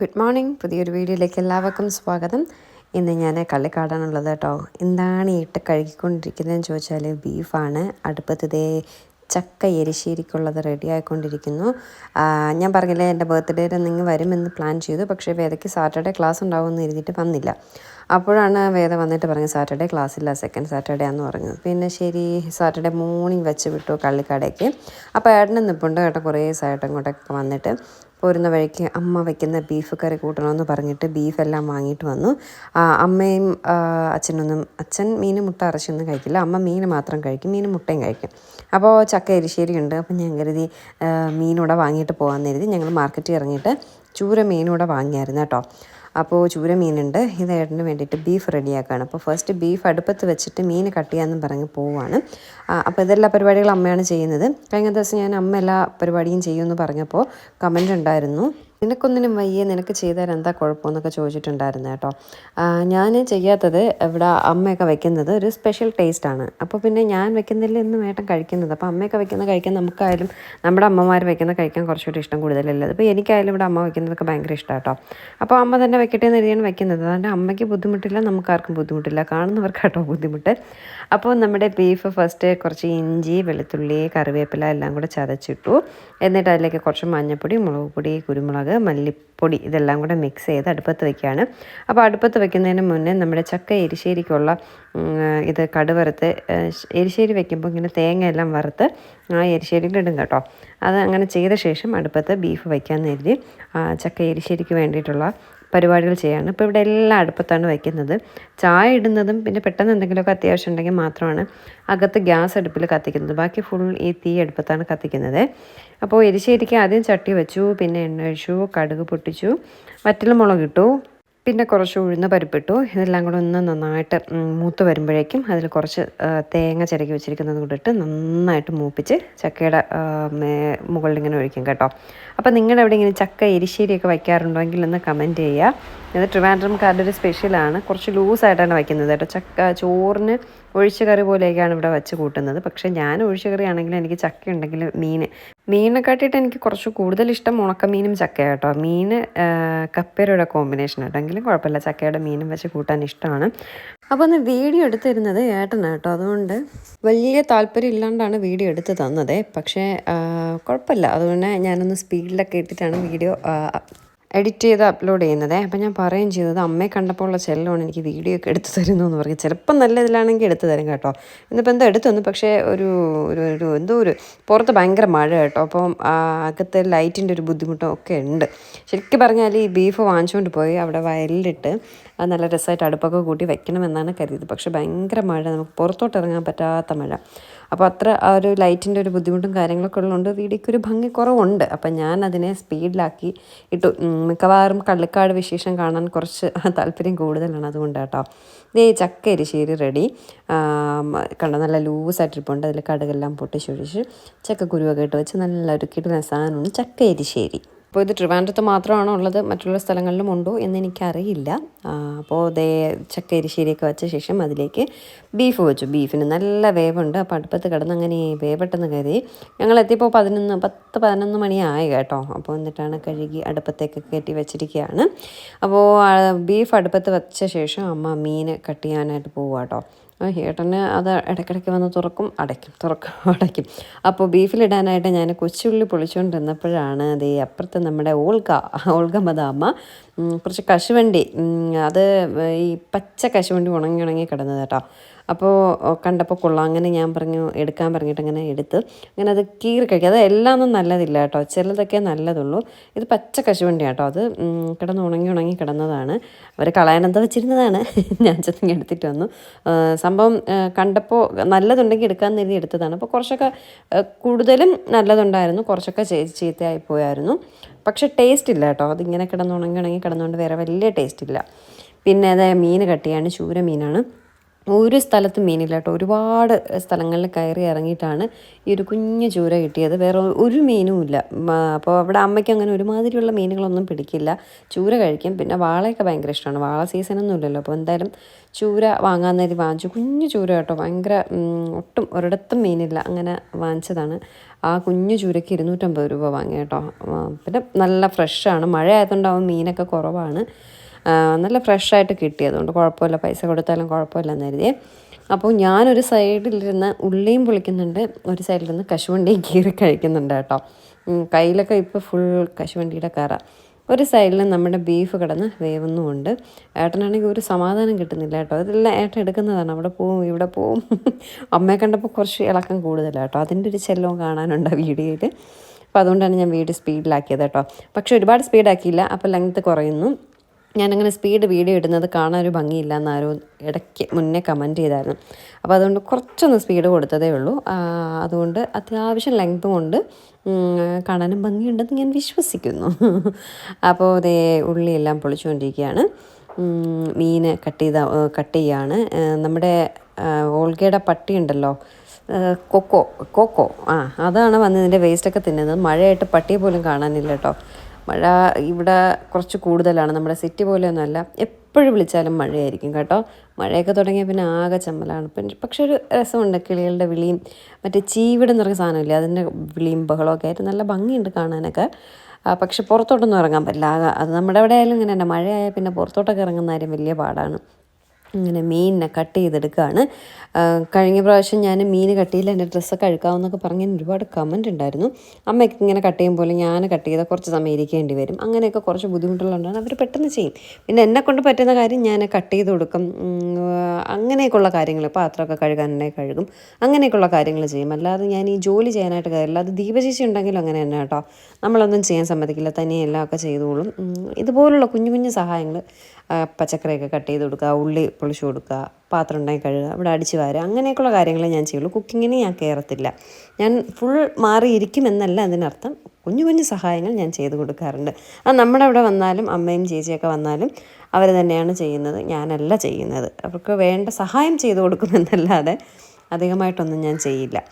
Good morning പുതിയൊരു വീഡിയോയിലേക്ക് എല്ലാവർക്കും സ്വാഗതം. ഇന്ന് ഞാൻ കള്ളിക്കാടാണുള്ളത് കേട്ടോ. എന്താണ് ഇട്ട് കഴുകിക്കൊണ്ടിരിക്കുന്നതെന്ന് ചോദിച്ചാൽ ബീഫാണ്. അടുപ്പത്ത് ഇതേ ചക്ക എരിശ്ശേരിക്കുള്ളത് റെഡി ആയിക്കൊണ്ടിരിക്കുന്നു. ഞാൻ പറഞ്ഞില്ലേ എന്റെ ബർത്ത്ഡേയിൽ നിങ്ങൾ വരുമെന്ന് പ്ലാൻ ചെയ്തു. പക്ഷേ വേദയ്ക്ക് സാറ്റർഡേ ക്ലാസ് ഉണ്ടാവുമെന്ന് എഴുതിയിട്ട് വന്നില്ല. അപ്പോഴാണ് വേദ വന്നിട്ട് പറഞ്ഞത് സാറ്റർഡേ ക്ലാസ് ഇല്ല സെക്കൻഡ് സാറ്റർഡേ ആണെന്ന് പറഞ്ഞു. പിന്നെ ശരി സാറ്റർഡേ മോർണിംഗ് വെച്ച് വിട്ടു കള്ളിക്കടയ്ക്ക്. അപ്പോൾ ഏട്ടനും നിൽപ്പുണ്ട് ഏട്ടൻ കുറേ ദിവസമായിട്ട് ഇങ്ങോട്ടൊക്കെ വന്നിട്ട്. പോരുന്ന വഴിക്ക് അമ്മ വയ്ക്കുന്ന ബീഫ് കറി കൂട്ടണമെന്ന് പറഞ്ഞിട്ട് ബീഫെല്ലാം വാങ്ങിയിട്ട് വന്നു. അമ്മയും അച്ഛനൊന്നും അച്ഛൻ മീൻ മുട്ട അരച്ചൊന്നും കഴിക്കില്ല. അമ്മ മീൻ മാത്രം കഴിക്കും മീൻ മുട്ടയും കഴിക്കും. അപ്പോൾ ചക്ക എരിശ്ശേരി ഉണ്ട്. അപ്പം ഞാൻ കരുതി മീനൂടെ വാങ്ങിയിട്ട് പോകാമെന്ന് കരുതി ഞങ്ങൾ മാർക്കറ്റിൽ ഇറങ്ങിയിട്ട് ചൂര മീനൂടെ വാങ്ങിയായിരുന്നു കേട്ടോ. അപ്പോൾ ചൂര മീനുണ്ട്. ഇത് ഏട്ടന് വേണ്ടിയിട്ട് ബീഫ് റെഡിയാക്കുകയാണ് അപ്പോൾ ഫസ്റ്റ് ബീഫ് അടുപ്പത്ത് വെച്ചിട്ട് മീൻ കട്ട് ചെയ്യാമെന്ന് പറഞ്ഞ് പോവാണ്. അപ്പോൾ ഇതെല്ലാ പരിപാടികളും അമ്മയാണ് ചെയ്യുന്നത്. കഴിഞ്ഞ ദിവസം ഞാൻ അമ്മ എല്ലാ പരിപാടിയും ചെയ്യുമെന്ന് പറഞ്ഞപ്പോൾ കമന്റ് ഉണ്ടായിരുന്നു. നിനക്കൊന്നിനും വയ്യ നിനക്ക് ചെയ്താൽ എന്താ കുഴപ്പമെന്നൊക്കെ ചോദിച്ചിട്ടുണ്ടായിരുന്നു കേട്ടോ. ഞാൻ ചെയ്യാത്തത് ഇവിടെ അമ്മയൊക്കെ വെക്കുന്നത് ഒരു സ്പെഷ്യൽ ടേസ്റ്റാണ് അപ്പോൾ പിന്നെ ഞാൻ വെക്കുന്നില്ല എന്ന് വേട്ടം കഴിക്കുന്നത്. അപ്പോൾ അമ്മയൊക്കെ വെക്കുന്ന കഴിക്കാൻ നമുക്കായാലും നമ്മുടെ അമ്മമാർ വെക്കുന്ന കഴിക്കാൻ കുറച്ചുകൂടി ഇഷ്ടം കൂടുതലല്ലേ? അപ്പോൾ എനിക്കായാലും ഇവിടെ അമ്മ വെക്കുന്നതൊക്കെ ഭയങ്കര ഇഷ്ടമാണ് കേട്ടോ. അപ്പോൾ അമ്മ തന്നെ വെക്കട്ടെ എന്ന് എഴുതിയാണ് വെക്കുന്നത്. അതുകൊണ്ട് അമ്മയ്ക്ക് ബുദ്ധിമുട്ടില്ല നമുക്കാർക്കും ബുദ്ധിമുട്ടില്ല. കാണുന്നവർക്കാട്ടോ ബുദ്ധിമുട്ട്. അപ്പോൾ നമ്മുടെ ബീഫ് ഫസ്റ്റ് കുറച്ച് ഇഞ്ചി വെളുത്തുള്ളി കറിവേപ്പില എല്ലാം കൂടെ ചതച്ചിട്ടു. എന്നിട്ട് അതിലേക്ക് കുറച്ച് മഞ്ഞൾപ്പൊടി മുളക് പൊടി കുരുമുളക് മല്ലിപ്പൊടി ഇതെല്ലാം കൂടെ മിക്സ് ചെയ്ത് അടുപ്പത്ത് വെക്കുകയാണ് അപ്പോൾ അടുപ്പത്ത് വെക്കുന്നതിന് മുന്നേ നമ്മുടെ ചക്ക എരിശ്ശേരിക്കുള്ള ഇത് കടുവറുത്ത് എരിശ്ശേരി വെക്കുമ്പോൾ ഇങ്ങനെ തേങ്ങ എല്ലാം വറുത്ത് ആ എരിശ്ശേരിയിൽ ഇടും കേട്ടോ. അത് അങ്ങനെ ചെയ്ത ശേഷം അടുപ്പത്ത് ബീഫ് വയ്ക്കാമെന്ന് കരുതി ചക്ക എരിശ്ശേരിക്ക് വേണ്ടിയിട്ടുള്ള പരിപാടികൾ ചെയ്യാണ്. ഇപ്പോൾ ഇവിടെ എല്ലാം അടുപ്പത്താണ് വയ്ക്കുന്നത് ചായ ഇടുന്നതും പിന്നെ പെട്ടെന്ന് എന്തെങ്കിലുമൊക്കെ അത്യാവശ്യം ഉണ്ടെങ്കിൽ മാത്രമാണ് അകത്ത് ഗ്യാസ് അടുപ്പിൽ കത്തിക്കുന്നത്. ബാക്കി ഫുൾ ഈ തീ അടുപ്പത്താണ് കത്തിക്കുന്നത്. അപ്പോൾ എരിശ്ശേരിക്ക് ആദ്യം ചട്ടി വെച്ചു പിന്നെ എണ്ണ ഒഴിച്ചു കടുക് പൊട്ടിച്ചു വറ്റൽ മുളക് ഇട്ടു. പിന്നെ കുറച്ച് ഉഴുന്ന പരിപ്പിട്ടു. ഇതെല്ലാം കൂടെ ഒന്ന് നന്നായിട്ട് മൂത്ത് വരുമ്പോഴേക്കും അതിൽ കുറച്ച് തേങ്ങ ചിരകി വെച്ചിരിക്കുന്നത് കൂടെ ഇട്ട് നന്നായിട്ട് മൂപ്പിച്ച് ചക്കയുടെ മുകളിൽ ഇങ്ങനെ ഒഴിക്കും കേട്ടോ. അപ്പോൾ നിങ്ങളുടെ അവിടെ ഇങ്ങനെ ചക്ക എരിശ്ശേരിയൊക്കെ വയ്ക്കാറുണ്ടെങ്കിൽ ഒന്ന് കമന്റ് ചെയ്യുക. ഇത് ട്രിവാൻഡ്രംകാരുടെ ഒരു സ്പെഷ്യലാണ് കുറച്ച് ലൂസായിട്ടാണ് വയ്ക്കുന്നത് കേട്ടോ. ചക്ക ചോറിന് ഒഴിച്ചുകറി പോലെയൊക്കെയാണ് ഇവിടെ വെച്ച് കൂട്ടുന്നത്. പക്ഷേ ഞാൻ ഒഴിച്ച കറി ആണെങ്കിൽ എനിക്ക് ചക്ക ഉണ്ടെങ്കിൽ മീൻ മീനെക്കാട്ടിയിട്ട് എനിക്ക് കുറച്ച് കൂടുതൽ ഇഷ്ടം ഉണക്കമീനും ചക്കയാണ് കേട്ടോ. മീൻ കപ്പേരയുടെ കോമ്പിനേഷൻ ആട്ടോ. എങ്കിലും കുഴപ്പമില്ല ചക്കയുടെ മീനും വെച്ച് കൂട്ടാൻ ഇഷ്ടമാണ്. അപ്പോൾ ഒന്ന് വീഡിയോ എടുത്തിരുന്നത് ഏട്ടനാണ് കേട്ടോ. അതുകൊണ്ട് വലിയ താല്പര്യം ഇല്ലാണ്ടാണ് വീഡിയോ എടുത്ത് തന്നത്. പക്ഷേ കുഴപ്പമില്ല. അതുകൊണ്ട് ഞാനൊന്ന് സ്പീഡിലൊക്കെ ഇട്ടിട്ടാണ് വീഡിയോ എഡിറ്റ് ചെയ്ത് അപ്ലോഡ് ചെയ്യുന്നത്. അപ്പം ഞാൻ പറയുകയും ചെയ്തത് അമ്മയെ കണ്ടപ്പോൾ ഉള്ള ചെല്ലമാണ് എനിക്ക് വീഡിയോ ഒക്കെ എടുത്തു തരുന്നു എന്ന് പറയും ചിലപ്പം നല്ല ഇതിലാണെങ്കിൽ എടുത്തു തരും കേട്ടോ. ഇന്നിപ്പോൾ എന്തോ എടുത്തു തന്നു. പക്ഷേ ഒരു ഒരു ഒരു എന്തോ ഒരു പുറത്ത് ഭയങ്കര മഴ കേട്ടോ. അപ്പം അകത്ത് ലൈറ്റിന്റെ ഒരു ബുദ്ധിമുട്ടും ഒക്കെ ഉണ്ട്. ശരിക്കും പറഞ്ഞാൽ ഈ ബീഫ് വാങ്ങിച്ചുകൊണ്ട് പോയി അവിടെ വയലിലിട്ട് അത് നല്ല രസമായിട്ട് അടുപ്പൊക്കെ കൂട്ടി വെക്കണമെന്നാണ് കരുതിയത്. പക്ഷേ ഭയങ്കര മഴ. നമുക്ക് പുറത്തോട്ട് ഇറങ്ങാൻ പറ്റാത്ത മഴ. അപ്പോൾ അത്ര ആ ഒരു ലൈറ്റിന്റെ ഒരു ബുദ്ധിമുട്ടും കാര്യങ്ങളൊക്കെ ഉള്ളതുകൊണ്ട് വീഡിയോയ്ക്ക് ഒരു ഭംഗി കുറവുണ്ട്. അപ്പം ഞാൻ അതിനെ സ്പീഡിലാക്കി ഇട്ടു. മിക്കവാറും കള്ളിക്കാട് വിശേഷം കാണാൻ കുറച്ച് താല്പര്യം കൂടുതലാണ് അതുകൊണ്ട് കേട്ടോ ഇതേ ചക്ക എരിശ്ശേരി റെഡി കണ്ട നല്ല ലൂസായിട്ടിരിപ്പുണ്ട് അതിൽ കടുകെല്ലാം പൊട്ടിച്ചൊഴിച്ച് ചക്കക്കുരുവൊക്കെ ഇട്ട് വെച്ച് നല്ല ഒരു കിടുന്ന സാധനമാണ് ചക്ക എരിശ്ശേരി. അപ്പോൾ ഇത് ട്രിവാൻഡ്രത്ത് മാത്രമാണോ ഉള്ളത്? മറ്റുള്ള സ്ഥലങ്ങളിലും ഉണ്ടോ എന്ന് എനിക്കറിയില്ല. അപ്പോൾ ദേ ചക്ക എരിശ്ശേരിയൊക്കെ വെച്ച ശേഷം അതിലേക്ക് ബീഫ് വെച്ചു. ബീഫിന് നല്ല വേവുണ്ട്. അപ്പോൾ അടുപ്പത്ത് കിടന്ന് അങ്ങനെ വേവട്ടെന്ന് കരുതി. ഞങ്ങൾ എത്തിയപ്പോൾ പതിനൊന്ന് പത്ത് പതിനൊന്ന് മണിയായി കേട്ടോ. അപ്പോൾ എന്നിട്ടാണ് കഴുകി അടുപ്പത്തേക്ക് കയറ്റി വെച്ചിരിക്കുകയാണ്. അപ്പോൾ ബീഫ് അടുപ്പത്ത് വെച്ച ശേഷം അമ്മ മീൻ കട്ട് ചെയ്യാനായിട്ട് പോവുക കേട്ടോ. ആ ഏട്ടന് അത് ഇടയ്ക്കിടയ്ക്ക് വന്ന് തുറക്കും അടയ്ക്കും തുറക്കും അടയ്ക്കും. അപ്പോൾ ബീഫിലിടാനായിട്ട് ഞാൻ കൊച്ചുള്ളി പൊളിച്ചുകൊണ്ടിരുന്നപ്പോഴാണ് അതേ അപ്പുറത്ത് നമ്മുടെ ഓൾഗ ഓൾഗ മദാമ്മ കുറച്ച് കശുവണ്ടി. അത് ഈ പച്ച കശുവണ്ടി ഉണങ്ങി ഉണങ്ങി കിടന്നത് കേട്ടോ. അപ്പോൾ കണ്ടപ്പോൾ കൊള്ളാം. അങ്ങനെ ഞാൻ പറഞ്ഞു എടുക്കാൻ പറഞ്ഞിട്ട് അങ്ങനെ എടുത്ത് അങ്ങനെ അത് കീറി കഴിക്കുക അത് എല്ലാം ഒന്നും നല്ലതില്ല കേട്ടോ. ചിലതൊക്കെ നല്ലതുള്ളൂ. ഇത് പച്ച കശുവണ്ടി കേട്ടോ. അത് കിടന്ന് ഉണങ്ങി ഉണങ്ങി കിടന്നതാണ്. അവർ കളയാനെന്താ വെച്ചിരുന്നതാണ്. ഞാൻ ചെന്ന് എടുത്തിട്ട് വന്നു. സംഭവം കണ്ടപ്പോൾ നല്ലതുണ്ടെങ്കിൽ എടുക്കാൻ എഴുതി എടുത്തതാണ്. അപ്പോൾ കുറച്ചൊക്കെ കൂടുതലും നല്ലതുണ്ടായിരുന്നു. കുറച്ചൊക്കെ ചീത്തയായി പോയായിരുന്നു. പക്ഷേ ടേസ്റ്റ് ഇല്ല കേട്ടോ. അതിങ്ങനെ കിടന്നുണങ്ങി ഉണങ്ങി കിടന്നുകൊണ്ട് വേറെ വലിയ ടേസ്റ്റ് ഇല്ല പിന്നെ അതായത് മീൻ കട്ടിയാണ് ചെയ്യാണ് ചൂര മീനാണ് ഒരു സ്ഥലത്തും മീനില്ല കേട്ടോ. ഒരുപാട് സ്ഥലങ്ങളിൽ കയറി ഇറങ്ങിയിട്ടാണ് ഈ ഒരു കുഞ്ഞു ചൂര കിട്ടിയത്. വേറെ ഒരു മീനും ഇല്ല. അപ്പോൾ അവിടെ അമ്മയ്ക്ക് അങ്ങനെ ഒരുമാതിരിയുള്ള മീനുകളൊന്നും പിടിക്കില്ല. ചൂര കഴിക്കും. പിന്നെ വാളയൊക്കെ ഭയങ്കര ഇഷ്ടമാണ്. വാള സീസണൊന്നും ഇല്ലല്ലോ. അപ്പോൾ എന്തായാലും ചൂര വാങ്ങാൻ നേരി വാങ്ങിച്ചു. കുഞ്ഞു ചൂര കേട്ടോ. ഭയങ്കര ഒട്ടും ഒരിടത്തും മീനില്ല. അങ്ങനെ വാങ്ങിച്ചതാണ്. ആ കുഞ്ഞു ചൂരയ്ക്ക് ഇരുന്നൂറ്റമ്പത് രൂപ വാങ്ങി കേട്ടോ. പിന്നെ നല്ല ഫ്രഷാണ് മഴ ആയതുകൊണ്ടാവും മീനൊക്കെ കുറവാണ്. നല്ല ഫ്രഷായിട്ട് കിട്ടി അതുകൊണ്ട് കുഴപ്പമില്ല. പൈസ കൊടുത്താലും കുഴപ്പമില്ല എന്ന് കരുതിയേ അപ്പോൾ ഞാനൊരു സൈഡിലിരുന്ന് ഉള്ളിയും പൊളിക്കുന്നുണ്ട് ഒരു സൈഡിലിരുന്ന് കശുവണ്ടിയും കീറി കഴിക്കുന്നുണ്ട് കേട്ടോ. കയ്യിലൊക്കെ ഇപ്പോൾ ഫുൾ കശുവണ്ടിയുടെ കറ. ഒരു സൈഡിൽ നമ്മുടെ ബീഫ് കിടന്ന് വേവുന്നുമുണ്ട്. ഏട്ടനാണെങ്കിൽ ഒരു സമാധാനം കിട്ടുന്നില്ല കേട്ടോ. ഇതെല്ലാം ഏട്ടൻ എടുക്കുന്നതാണ്. അവിടെ പോവും ഇവിടെ പോവും. അമ്മയെ കണ്ടപ്പോൾ കുറച്ച് ഇളക്കം കൂടുതലാണ് കേട്ടോ. അതിന്റെ ഒരു ചെല്ലവും കാണാനുണ്ട് വീഡിയോയിൽ. അപ്പോൾ അതുകൊണ്ടാണ് ഞാൻ വീഡിയോ സ്പീഡിലാക്കിയത് കേട്ടോ. പക്ഷേ ഒരുപാട് സ്പീഡാക്കിയില്ല അപ്പോൾ ലെങ്ത്ത് കുറയുന്നു. ഞാനങ്ങനെ സ്പീഡ് വീഡിയോ ഇടുന്നത് കാണാൻ ഒരു ഭംഗിയില്ല എന്നാരോ ഇടയ്ക്ക് മുന്നേ കമന്റ് ചെയ്തായിരുന്നു. അപ്പോൾ അതുകൊണ്ട് കുറച്ചൊന്ന് സ്പീഡ് കൊടുത്തതേ ഉള്ളൂ. അതുകൊണ്ട് അത്യാവശ്യം ലെങ്ത്തും ഉണ്ട് കാണാനും ഭംഗിയുണ്ടെന്ന് ഞാൻ വിശ്വസിക്കുന്നു. അപ്പോൾ ഇതേ ഉള്ളിയെല്ലാം പൊളിച്ചുകൊണ്ടിരിക്കുകയാണ്. മീൻ കട്ട് ചെയ്ത കട്ട് ചെയ്യാണ്. നമ്മുടെ ഓൾഗയുടെ പട്ടി ഉണ്ടല്ലോ കൊക്കോ കൊക്കോ. ആ അതാണ് വന്ന് ഇതിന്റെ വേസ്റ്റൊക്കെ തിന്നുന്നത്. മഴയായിട്ട് പട്ടിയെ പോലും കാണാനില്ല കേട്ടോ. മഴ ഇവിടെ കുറച്ച് കൂടുതലാണ്. നമ്മുടെ സിറ്റി പോലെയൊന്നുമല്ല. എപ്പോഴും വിളിച്ചാലും മഴയായിരിക്കും കേട്ടോ. മഴയൊക്കെ തുടങ്ങിയ പിന്നെ ആകെ ചമ്മലാണ്. പക്ഷെ ഒരു രസമുണ്ട്. കിളികളുടെ വിളിയും മറ്റേ ചീവിട് നിറഞ്ഞ സാധനമില്ല? അതിന്റെ വിളിയും ബഹളമൊക്കെ ആയിട്ട് നല്ല ഭംഗിയുണ്ട് കാണാനൊക്കെ. പക്ഷെ പുറത്തോട്ടൊന്നും ഇറങ്ങാൻ പറ്റില്ല. അത് നമ്മുടെ അവിടെ ആയാലും ഇങ്ങനെ തന്നെ മഴയായാൽ പിന്നെ പുറത്തോട്ടൊക്കെ ഇറങ്ങുന്ന കാര്യം വലിയ പാടാണ്. ഇങ്ങനെ മീനിനെ കട്ട് ചെയ്തെടുക്കുകയാണ്. കഴിഞ്ഞ പ്രാവശ്യം ഞാൻ മീൻ കട്ട് ചെയ്യില്ല എന്റെ ഡ്രസ്സൊക്കെ അഴുക്കാവുന്നൊക്കെ പറഞ്ഞ് ഒരുപാട് കമന്റ് ഉണ്ടായിരുന്നു. അമ്മയ്ക്ക് ഇങ്ങനെ കട്ട് ചെയ്യും പോലെ ഞാൻ കട്ട് ചെയ്താൽ കുറച്ച് സമയം ഇരിക്കേണ്ടി വരും. അങ്ങനെയൊക്കെ കുറച്ച് ബുദ്ധിമുട്ടുള്ളതുകൊണ്ടാണ് അവർ പെട്ടെന്ന് ചെയ്യും. പിന്നെ എന്നെ കൊണ്ട് പറ്റുന്ന കാര്യം ഞാൻ കട്ട് ചെയ്ത് കൊടുക്കും. അങ്ങനെയൊക്കെയുള്ള കാര്യങ്ങൾ പാത്രമൊക്കെ കഴുകാനെ കഴുകും. അങ്ങനെയൊക്കെയുള്ള കാര്യങ്ങൾ ചെയ്യും. അല്ലാതെ ഞാൻ ഈ ജോലി ചെയ്യാനായിട്ട് കാര്യമില്ല. അത് ദീപശേഷി ഉണ്ടെങ്കിലും അങ്ങനെ തന്നെ കേട്ടോ. നമ്മളൊന്നും ചെയ്യാൻ സമ്മതിക്കില്ല. തനിയെ എല്ലാം ഒക്കെ ചെയ്തോളും. ഇതുപോലുള്ള കുഞ്ഞു കുഞ്ഞു സഹായങ്ങൾ പച്ചക്കറിയൊക്കെ കട്ട് ചെയ്ത് കൊടുക്കുക ഉള്ളി പൊളിച്ചു കൊടുക്കുക പാത്രം ഉണ്ടായി കഴുകുക ഇവിടെ അടിച്ച് വാരുക അങ്ങനെയൊക്കെയുള്ള കാര്യങ്ങളെ ഞാൻ ചെയ്യുള്ളൂ. കുക്കിങ്ങിന് ഞാൻ കയറത്തില്ല. ഞാൻ ഫുൾ മാറിയിരിക്കുമെന്നല്ല അതിനർത്ഥം. കുഞ്ഞു കുഞ്ഞു സഹായങ്ങൾ ഞാൻ ചെയ്തു കൊടുക്കാറുണ്ട്. അത് നമ്മുടെ അവിടെ വന്നാലും അമ്മയും ചേച്ചിയൊക്കെ വന്നാലും അവർ തന്നെയാണ് ചെയ്യുന്നത്. ഞാനല്ല ചെയ്യുന്നത്. അവർക്ക് വേണ്ട സഹായം ചെയ്തു കൊടുക്കുമെന്നല്ലാതെ അധികമായിട്ടൊന്നും ഞാൻ ചെയ്യില്ല.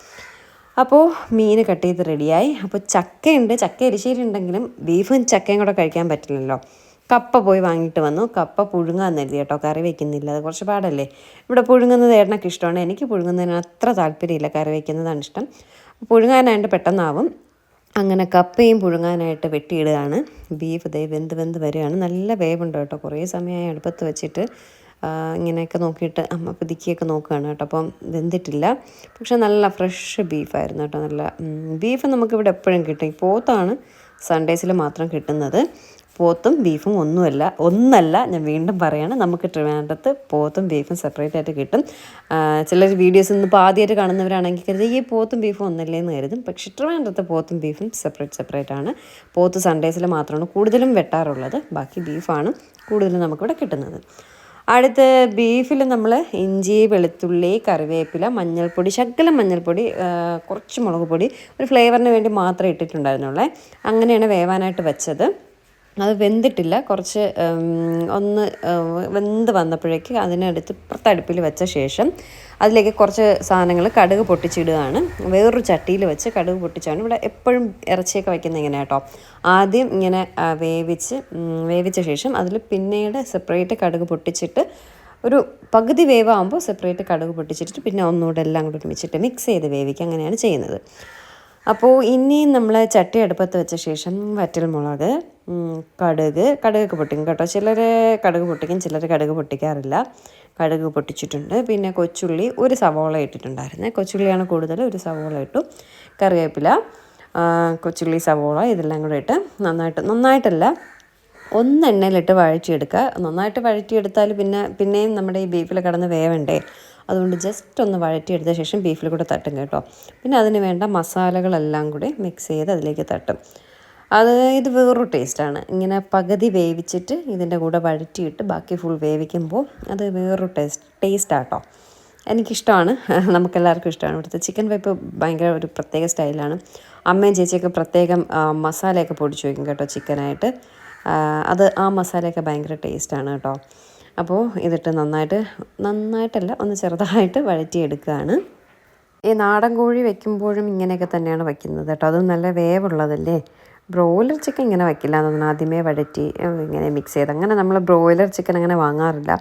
അപ്പോൾ മീൻ കട്ട് ചെയ്ത് റെഡിയായി അപ്പോൾ ചക്കയുണ്ട്. ചക്ക എരിശ്ശേരി ബീഫും ചക്കയും കൂടെ കഴിക്കാൻ പറ്റില്ലല്ലോ. കപ്പ പോയി വാങ്ങിയിട്ട് വന്നു. കപ്പ പുഴുങ്ങാന്ന് എഴുതി കേട്ടോ. കറി വയ്ക്കുന്നില്ല അത് കുറച്ച് പാടല്ലേ. ഇവിടെ പുഴുങ്ങുന്നത് ഏട്ടനൊക്കെ ഇഷ്ടമാണ്. എനിക്ക് പുഴുങ്ങുന്നതിന് അത്ര താല്പര്യമില്ല. കറി വയ്ക്കുന്നതാണ് ഇഷ്ടം. പുഴുങ്ങാനായിട്ട് പെട്ടെന്നാവും. അങ്ങനെ കപ്പയും പുഴുങ്ങാനായിട്ട് വെട്ടിയിടുകയാണ്. ബീഫ് ദൈ വെന്ത് വെന്ത് വരികയാണ്. നല്ല വേവുണ്ട് കേട്ടോ. കുറേ സമയമായി അടുപ്പത്ത് വെച്ചിട്ട് ഇങ്ങനെയൊക്കെ നോക്കിയിട്ട് അമ്മ പുതുക്കിയൊക്കെ നോക്കുകയാണ് കേട്ടോ. അപ്പം വെന്തിട്ടില്ല. പക്ഷെ നല്ല ഫ്രഷ് ബീഫായിരുന്നു കേട്ടോ. നല്ല ബീഫ് നമുക്കിവിടെ എപ്പോഴും കിട്ടും. ഈ പോത്താണ് സൺഡേസിൽ മാത്രം കിട്ടുന്നത്. പോത്തും ബീഫും ഒന്നുമല്ല ഒന്നല്ല ഞാൻ വീണ്ടും പറയാണ്. നമുക്ക് ട്രിവാൻഡ്രത്ത് പോത്തും ബീഫും സെപ്പറേറ്റ് ആയിട്ട് കിട്ടും. ചിലർ വീഡിയോസ് ഇന്ന് ഇപ്പോൾ ആദ്യമായിട്ട് കാണുന്നവരാണെങ്കിൽ കരുതി ഈ പോത്തും ബീഫും ഒന്നല്ലേ എന്ന് കരുതും. പക്ഷേ ട്രിവാൻഡ്രത്ത് പോത്തും ബീഫും സെപ്പറേറ്റ് സെപ്പറേറ്റ് ആണ്. പോത്ത് സൺഡേസിൽ മാത്രമാണ് കൂടുതലും വെട്ടാറുള്ളത്. ബാക്കി ബീഫാണ് കൂടുതലും നമുക്കിവിടെ കിട്ടുന്നത്. അടുത്ത് ബീഫിൽ നമ്മൾ ഇഞ്ചി വെളുത്തുള്ളി കറിവേപ്പില മഞ്ഞൾപ്പൊടി ശകലം മഞ്ഞൾപ്പൊടി കുറച്ച് മുളക് പൊടി ഒരു ഫ്ലേവറിന് വേണ്ടി മാത്രമേ ഇട്ടിട്ടുണ്ടായിരുന്നുള്ളേ. അങ്ങനെയാണ് വേവാനായിട്ട് വെച്ചത്. അത് വെന്തിട്ടില്ല. കുറച്ച് ഒന്ന് വെന്ത് വന്നപ്പോഴേക്ക് അതിനെടുത്ത് പുറത്തടുപ്പിൽ വെച്ച ശേഷം അതിലേക്ക് കുറച്ച് സാധനങ്ങൾ കടുക് പൊട്ടിച്ചിടുകയാണ്. വേറൊരു ചട്ടിയിൽ വെച്ച് കടുക് പൊട്ടിച്ചാണ് ഇവിടെ എപ്പോഴും ഇറച്ചിയൊക്കെ വയ്ക്കുന്നത് ഇങ്ങനെ കേട്ടോ ആദ്യം ഇങ്ങനെ വേവിച്ച് വേവിച്ച ശേഷം അതിൽ പിന്നീട് സെപ്പറേറ്റ് കടുക് പൊട്ടിച്ചിട്ട് ഒരു പകുതി വേവാകുമ്പോൾ സെപ്പറേറ്റ് കടുക് പൊട്ടിച്ചിട്ട് പിന്നെ ഒന്നുകൂടെ എല്ലാം കൂടി ഒരുമിച്ചിട്ട് മിക്സ് ചെയ്ത് വേവിക്കുക. അങ്ങനെയാണ് ചെയ്യുന്നത്. അപ്പോൾ ഇനി നമ്മൾ ചട്ടി അടുപ്പത്ത് വെച്ച ശേഷം വറ്റൽ മുളക് കടുക് കടുകൊക്കെ പൊട്ടിക്കും കേട്ടോ. ചിലർ കടുക് പൊട്ടിക്കും ചിലർ കടുക് പൊട്ടിക്കാറില്ല. കടുക് പൊട്ടിച്ചിട്ടുണ്ട്. പിന്നെ കൊച്ചുള്ളി ഒരു സവോള ഇട്ടിട്ടുണ്ടായിരുന്നേ. കൊച്ചുള്ളിയാണ് കൂടുതൽ ഒരു സവോള ഇട്ടു. കറിവേപ്പില കൊച്ചുള്ളി സവോള ഇതെല്ലാം കൂടെ ഇട്ട് നന്നായിട്ട് നന്നായിട്ടല്ല ഒന്ന് എണ്ണയിലിട്ട് വഴറ്റിയെടുക്കുക. നന്നായിട്ട് വഴറ്റിയെടുത്താൽ പിന്നെ പിന്നെയും നമ്മുടെ ഈ ബീഫിൽ കിടന്ന് വേവണ്ടേ? അതുകൊണ്ട് ജസ്റ്റ് ഒന്ന് വഴറ്റിയെടുത്ത ശേഷം ബീഫിൽ കൂടെ തട്ടും കേട്ടോ. പിന്നെ അതിന് വേണ്ട മസാലകളെല്ലാം കൂടി മിക്സ് ചെയ്ത് അതിലേക്ക് തട്ടും. അത് ഇത് വേറൊരു ടേസ്റ്റാണ് ഇങ്ങനെ പകുതി വേവിച്ചിട്ട് ഇതിന്റെ കൂടെ വഴറ്റിയിട്ട് ബാക്കി ഫുൾ വേവിക്കുമ്പോൾ അത് വേറൊരു ടേസ്റ്റ് ടേസ്റ്റാട്ടോ എനിക്കിഷ്ടമാണ്. നമുക്കെല്ലാവർക്കും ഇഷ്ടമാണ്. ഇവിടുത്തെ ചിക്കൻ വൈപ്പ് ഭയങ്കര ഒരു പ്രത്യേക സ്റ്റൈലാണ് അമ്മയും ചേച്ചിയൊക്കെ പ്രത്യേകം മസാലയൊക്കെ പൊടിച്ച് വയ്ക്കും കേട്ടോ ചിക്കനായിട്ട് അത് ആ മസാലയൊക്കെ ഭയങ്കര ടേസ്റ്റാണ് കേട്ടോ. അപ്പോൾ ഇതിട്ട് നന്നായിട്ട് നന്നായിട്ടല്ല ഒന്ന് ചെറുതായിട്ട് വഴറ്റിയെടുക്കുകയാണ് ഈ നാടൻ കോഴി വെക്കുമ്പോഴും ഇങ്ങനെയൊക്കെ തന്നെയാണ് വയ്ക്കുന്നത് കേട്ടോ. അതും നല്ല വേവുള്ളതല്ലേ? ബ്രോയിലർ ചിക്കൻ ഇങ്ങനെ വയ്ക്കില്ല എന്ന് ആദ്യമേ വഴറ്റി ഇങ്ങനെ മിക്സ് ചെയ്ത്. അങ്ങനെ നമ്മൾ ബ്രോയിലർ ചിക്കൻ അങ്ങനെ വാങ്ങാറില്ല.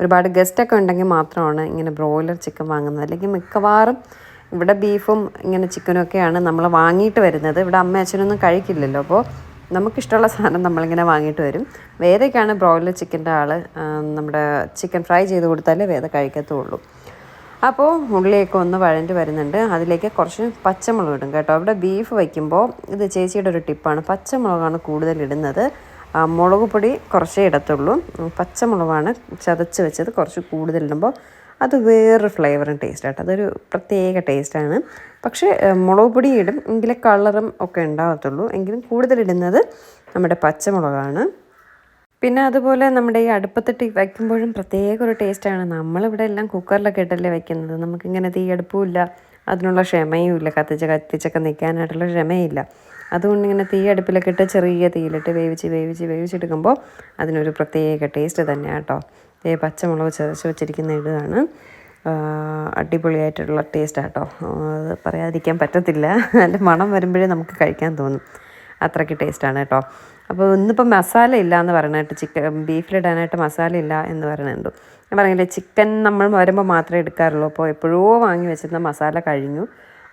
ഒരുപാട് ഗസ്റ്റൊക്കെ ഉണ്ടെങ്കിൽ മാത്രമാണ് ഇങ്ങനെ ബ്രോയിലർ ചിക്കൻ വാങ്ങുന്നത്. അല്ലെങ്കിൽ മിക്കവാറും ഇവിടെ ബീഫും ഇങ്ങനെ ചിക്കനും ഒക്കെയാണ് നമ്മൾ വാങ്ങിയിട്ട് വരുന്നത്. ഇവിടെ അമ്മ അച്ഛനൊന്നും കഴിക്കില്ലല്ലോ. അപ്പോൾ നമുക്കിഷ്ടമുള്ള സാധനം നമ്മളിങ്ങനെ വാങ്ങിയിട്ട് വരും. വേദയ്ക്കാണ് ബ്രോയിലർ ചിക്കന്റെ ആൾ നമ്മുടെ ചിക്കൻ ഫ്രൈ ചെയ്ത് കൊടുത്താലേ വേദ കഴിക്കത്തുള്ളൂ. അപ്പോൾ ഉള്ളിയൊക്കെ ഒന്ന് വഴണ്ട് വരുന്നുണ്ട്. അതിലേക്ക് കുറച്ച് പച്ചമുളക് ഇടും കേട്ടോ. അവിടെ ബീഫ് വയ്ക്കുമ്പോൾ ഇത് ചേച്ചിയുടെ ഒരു ടിപ്പാണ്. പച്ചമുളകാണ് കൂടുതൽ ഇടുന്നത്. മുളക് പൊടി കുറച്ചേ ഇടത്തുള്ളൂ. പച്ചമുളകാണ് ചതച്ച് വെച്ചത് കുറച്ച് കൂടുതലിടുമ്പോൾ അത് വേറൊരു ഫ്ലേവറും ടേസ്റ്റ് ആട്ടോ. അതൊരു പ്രത്യേക ടേസ്റ്റാണ് പക്ഷേ മുളക് പൊടി ഇടും എങ്കിലേ കളറും ഒക്കെ ഉണ്ടാകത്തുള്ളൂ എങ്കിലും കൂടുതലിടുന്നത് നമ്മുടെ പച്ചമുളകാണ്. പിന്നെ അതുപോലെ നമ്മുടെ ഈ അടുപ്പത്തിട്ട് വയ്ക്കുമ്പോഴും പ്രത്യേക ഒരു ടേസ്റ്റാണ് നമ്മളിവിടെ എല്ലാം കുക്കറിലൊക്കെ ഇട്ടല്ലേ വയ്ക്കുന്നത്. നമുക്കിങ്ങനെ തീ അടുപ്പമില്ല. അതിനുള്ള ക്ഷമയും ഇല്ല കത്തിച്ച് കത്തിച്ചൊക്കെ നിൽക്കാനായിട്ടുള്ള ക്ഷമയില്ല. അതുകൊണ്ട് ഇങ്ങനെ തീ അടുപ്പിലൊക്കെ ഇട്ട് ചെറിയ തീയിലിട്ട് വേവിച്ച് വേവിച്ച് വേവിച്ചെടുക്കുമ്പോൾ അതിനൊരു പ്രത്യേക ടേസ്റ്റ് ഈ പച്ചമുളക് ചതച്ച് വെച്ചിരിക്കുന്ന ഇടുകയാണ് അടിപൊളിയായിട്ടുള്ള ടേസ്റ്റാണ് കേട്ടോ അത് പറയാതിരിക്കാൻ പറ്റത്തില്ല. അതിന്റെ മണം വരുമ്പോഴേ നമുക്ക് കഴിക്കാൻ തോന്നും. അത്രയ്ക്ക് ടേസ്റ്റാണ് കേട്ടോ. അപ്പോൾ ഇന്നിപ്പോൾ മസാല ഇല്ല എന്ന് പറയുന്നത് ചിക്കൻ ബീഫിലിടാനായിട്ട് മസാല ഇല്ല എന്ന് പറയുന്നുണ്ട് ഞാൻ പറഞ്ഞില്ലേ ചിക്കൻ നമ്മൾ വരുമ്പോൾ മാത്രമേ എടുക്കാറുള്ളൂ. അപ്പോൾ എപ്പോഴോ വാങ്ങി വെച്ചിരുന്ന മസാല കഴിഞ്ഞു.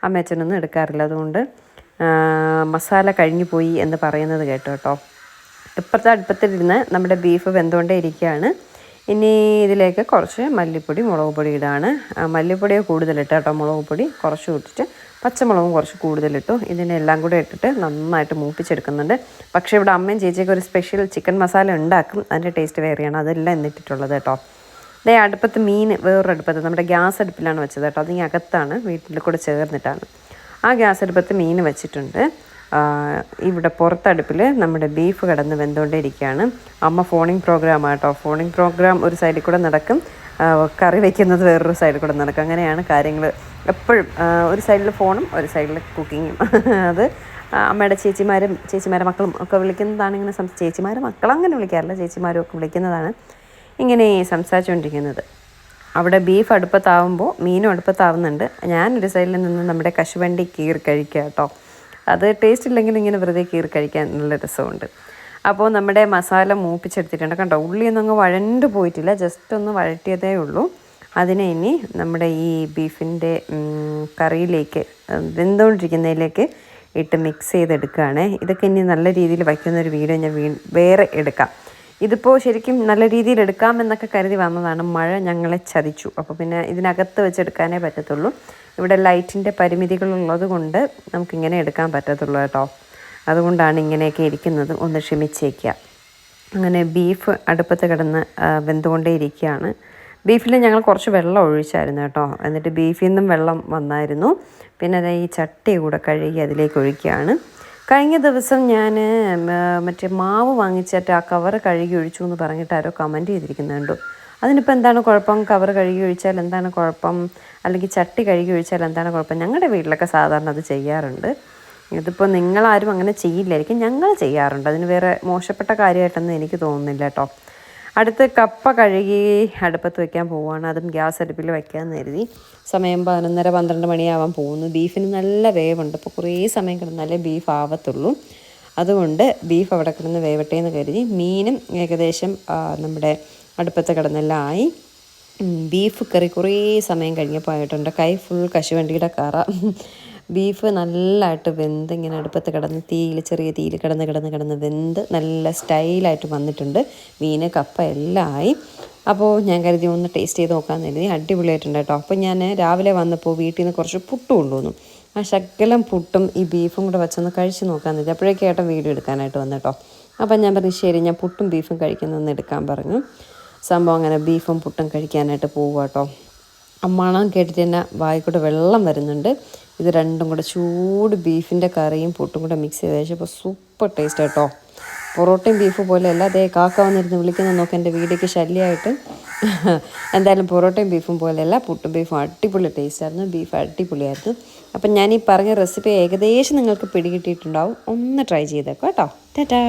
അമ്മച്ചനൊന്നും എടുക്കാറില്ല. അതുകൊണ്ട് മസാല കഴിഞ്ഞു പോയി എന്ന് പറയുന്നത് കേട്ടോ കേട്ടോ ഇപ്പുറത്തെ അടുപ്പത്തിലിരുന്ന് നമ്മുടെ ബീഫ് വെന്തുകൊണ്ടേ ഇരിക്കുകയാണ്. ഇനി ഇതിലേക്ക് കുറച്ച് മല്ലിപ്പൊടി മുളക് പൊടി ഇടാണ്. മല്ലിപ്പൊടിയെ കൂടുതലിട്ട് കേട്ടോ മുളക് പൊടി കുറച്ച് ഇട്ടിട്ട് പച്ചമുളകും കുറച്ച് കൂടുതലിട്ടു ഇതിനെല്ലാം കൂടെ ഇട്ടിട്ട് നന്നായിട്ട് മൂപ്പിച്ചെടുക്കുന്നുണ്ട്. പക്ഷേ ഇവിടെ അമ്മയും ചേച്ചിയൊക്കെ ഒരു സ്പെഷ്യൽ ചിക്കൻ മസാല ഉണ്ടാക്കും. അതിന്റെ ടേസ്റ്റ് വേറെയാണ്. അതെല്ലാം എന്നിട്ടിട്ടുള്ളത് കേട്ടോ. ഇതേ അടുപ്പത്ത് മീൻ വേറൊരു അടുപ്പത്ത് നമ്മുടെ ഗ്യാസ് അടുപ്പിലാണ് വെച്ചത് കേട്ടോ. അത് ഈ അകത്താണ് വീട്ടിൽ കൂടെ ചേർന്നിട്ടാണ്. ആ ഗ്യാസ് അടുപ്പത്ത് മീൻ വെച്ചിട്ടുണ്ട്. ഇവിടെ പുറത്തടുപ്പിൽ നമ്മുടെ ബീഫ് കിടന്ന് വെന്തുകൊണ്ടേയിരിക്കുകയാണ് അമ്മ ഫോണിങ് പ്രോഗ്രാം ആട്ടോ. ഫോണിങ് പ്രോഗ്രാം ഒരു സൈഡിൽ കൂടെ നടക്കും. കറി വയ്ക്കുന്നത് വേറൊരു സൈഡിൽ കൂടെ നടക്കും. അങ്ങനെയാണ് കാര്യങ്ങൾ എപ്പോഴും. ഒരു സൈഡിൽ ഫോണും ഒരു സൈഡിൽ കുക്കിങ്ങും അത് അമ്മയുടെ ചേച്ചിമാരും ചേച്ചിമാരുടെ മക്കളും ഒക്കെ വിളിക്കുന്നതാണ് ഇങ്ങനെ സം ചേച്ചിമാരും മക്കൾ അങ്ങനെ വിളിക്കാറില്ല. ചേച്ചിമാരും ഒക്കെ വിളിക്കുന്നതാണ് ഇങ്ങനെ സംസാരിച്ചുകൊണ്ടിരിക്കുന്നത്. അവിടെ ബീഫ് അടുപ്പത്താവുമ്പോൾ മീനും അടുപ്പത്താവുന്നുണ്ട്. ഞാനൊരു സൈഡിൽ നിന്ന് നമ്മുടെ കശുവണ്ടി കീറി കഴിക്കുക കേട്ടോ. അത് ടേസ്റ്റ് ഇല്ലെങ്കിൽ ഇങ്ങനെ വെറുതെ കീറി കഴിക്കാൻ നല്ല രസമുണ്ട്. അപ്പോൾ നമ്മുടെ മസാല മൂപ്പിച്ചെടുത്തിട്ടുണ്ട്. കണ്ടോ ഉള്ളിയൊന്നും അങ്ങ് വഴണ്ട് പോയിട്ടില്ല. ജസ്റ്റ് ഒന്ന് വഴറ്റിയതേ ഉള്ളൂ. അതിനെ ഇനി നമ്മുടെ ഈ ബീഫിന്റെ കറിയിലേക്ക് വെന്തുകൊണ്ടിരിക്കുന്നതിലേക്ക് ഇട്ട് മിക്സ് ചെയ്തെടുക്കുകയാണ്. ഇതൊക്കെ ഇനി നല്ല രീതിയിൽ വയ്ക്കുന്ന ഒരു വീഡിയോ ഞാൻ വീ വേറെ എടുക്കാം. ഇതിപ്പോൾ ശരിക്കും നല്ല രീതിയിൽ എടുക്കാമെന്നൊക്കെ കരുതി വന്നതാണ് മഴ ഞങ്ങളെ ചതിച്ചു. അപ്പോൾ പിന്നെ ഇതിനകത്ത് വെച്ചെടുക്കാനേ പറ്റത്തുള്ളൂ. ഇവിടെ ലൈറ്റിന്റെ പരിമിതികളുള്ളത് കൊണ്ട് നമുക്കിങ്ങനെ എടുക്കാൻ പറ്റത്തുള്ളൂ കേട്ടോ. അതുകൊണ്ടാണ് ഇങ്ങനെയൊക്കെ ഇരിക്കുന്നത്. ഒന്ന് ക്ഷമിച്ചേക്കുക. അങ്ങനെ ബീഫ് അടുപ്പത്ത് കിടന്ന് വെന്തുകൊണ്ടേ ഇരിക്കുകയാണ്. ബീഫിൽ ഞങ്ങൾ കുറച്ച് വെള്ളം ഒഴിച്ചായിരുന്നു കേട്ടോ. എന്നിട്ട് ബീഫിൽ നിന്നും വെള്ളം വന്നായിരുന്നു. പിന്നെ അത് ഈ ചട്ടി കൂടെ കഴുകി അതിലേക്ക് ഒഴിക്കുകയാണ്. കഴിഞ്ഞ ദിവസം ഞാൻ മറ്റേ മാവ് വാങ്ങിച്ചിട്ട് ആ കവർ കഴുകി ഒഴിച്ചു എന്ന് പറഞ്ഞിട്ട് ആരോ കമന്റ് ചെയ്തിരിക്കുന്നുണ്ടോ. അതിനിപ്പോൾ എന്താണ് കുഴപ്പം? കവർ കഴുകി ഒഴിച്ചാൽ എന്താണ് കുഴപ്പം? അല്ലെങ്കിൽ ചട്ടി കഴുകി ഒഴിച്ചാൽ എന്താണ് കുഴപ്പം? ഞങ്ങളുടെ വീട്ടിലൊക്കെ സാധാരണ അത് ചെയ്യാറുണ്ട്. ഇതിപ്പോൾ നിങ്ങളാരും അങ്ങനെ ചെയ്യില്ലായിരിക്കും. ഞങ്ങൾ ചെയ്യാറുണ്ട്. അതിന് വേറെ മോശപ്പെട്ട കാര്യമായിട്ടൊന്നും എനിക്ക് തോന്നുന്നില്ല കേട്ടോ. അടുത്ത് കപ്പ കഴുകി അടുപ്പത്ത് വെക്കാൻ പോവുകയാണ് അതും ഗ്യാസ് അടുപ്പിൽ വയ്ക്കാമെന്ന് കരുതി. സമയം പതിനൊന്നര പന്ത്രണ്ട് മണിയാവാൻ പോകുന്നു. ബീഫിന് നല്ല വേവുണ്ട്. അപ്പോൾ കുറേ സമയം കിടന്നാലേ ബീഫ് ആവത്തുള്ളൂ. അതുകൊണ്ട് ബീഫ് അവിടെ കിടന്ന് വേവട്ടെ എന്ന് കരുതി മീനും ഏകദേശം നമ്മുടെ അടുപ്പത്ത് കിടന്നെല്ലാം ആയി. ബീഫ് കറി കുറേ സമയം കഴിഞ്ഞപ്പോൾ ആയിട്ടുണ്ട്. കൈ ഫുൾ കശുവണ്ടിയുടെ കറ. ബീഫ് നല്ലതായിട്ട് വെന്ത് ഇങ്ങനെ അടുപ്പത്ത് കിടന്ന് തീയിൽ ചെറിയ തീയിൽ കിടന്ന് കിടന്ന് കിടന്ന് വെന്ത് നല്ല സ്റ്റൈലായിട്ട് വന്നിട്ടുണ്ട്. മീൻ കപ്പ എല്ലാം ആയി. അപ്പോൾ ഞാൻ കരുതി ഒന്ന് ടേസ്റ്റ് ചെയ്ത് നോക്കാമെന്ന് കരുതി അടിപൊളിയായിട്ടുണ്ട് കേട്ടോ. അപ്പോൾ ഞാൻ രാവിലെ വന്നപ്പോൾ വീട്ടിൽ നിന്ന് കുറച്ച് പുട്ട് കൊണ്ടുവന്നു. ആ ശക്കലം പുട്ടും ഈ ബീഫും കൂടെ വെച്ചൊന്ന് കഴിച്ച് നോക്കാമെന്ന് കരുതി. അപ്പോഴേക്കും ഏട്ടൻ വീഡിയോ എടുക്കാനായിട്ട് വന്നു കേട്ടോ. അപ്പം ഞാൻ പറഞ്ഞു ശരി ഞാൻ പുട്ടും ബീഫും കഴിക്കുന്നതെന്ന് എടുക്കാൻ പറഞ്ഞു. സംഭവം അങ്ങനെ ബീഫും പുട്ടും കഴിക്കാനായിട്ട് പോവുക കേട്ടോ. മണം കേട്ടിട്ട് തന്നെ വായിക്കൂടെ വെള്ളം വരുന്നുണ്ട്. ഇത് രണ്ടും കൂടെ ചൂട് ബീഫിന്റെ കറിയും പുട്ടും കൂടെ മിക്സ് ചെയ്ത് കഴിച്ചപ്പോൾ സൂപ്പർ ടേസ്റ്റ് കേട്ടോ പൊറോട്ടയും ബീഫ് പോലെ അല്ല. അതേ കാക്ക വന്നിരുന്ന് വിളിക്കുന്ന നോക്കി എന്റെ വീടേക്ക് ശല്യമായിട്ട് എന്തായാലും പൊറോട്ടയും ബീഫും പോലെയല്ല പുട്ടും ബീഫും അടിപൊളി ടേസ്റ്റായിരുന്നു ബീഫ് അടിപൊളിയായിരുന്നു. അപ്പം ഞാൻ ഈ പറഞ്ഞ റെസിപ്പി ഏകദേശം നിങ്ങൾക്ക് പിടികിട്ടിയിട്ടുണ്ടാവും. ഒന്ന് ട്രൈ ചെയ്തേക്കോ കേട്ടോ. ടാറ്റാ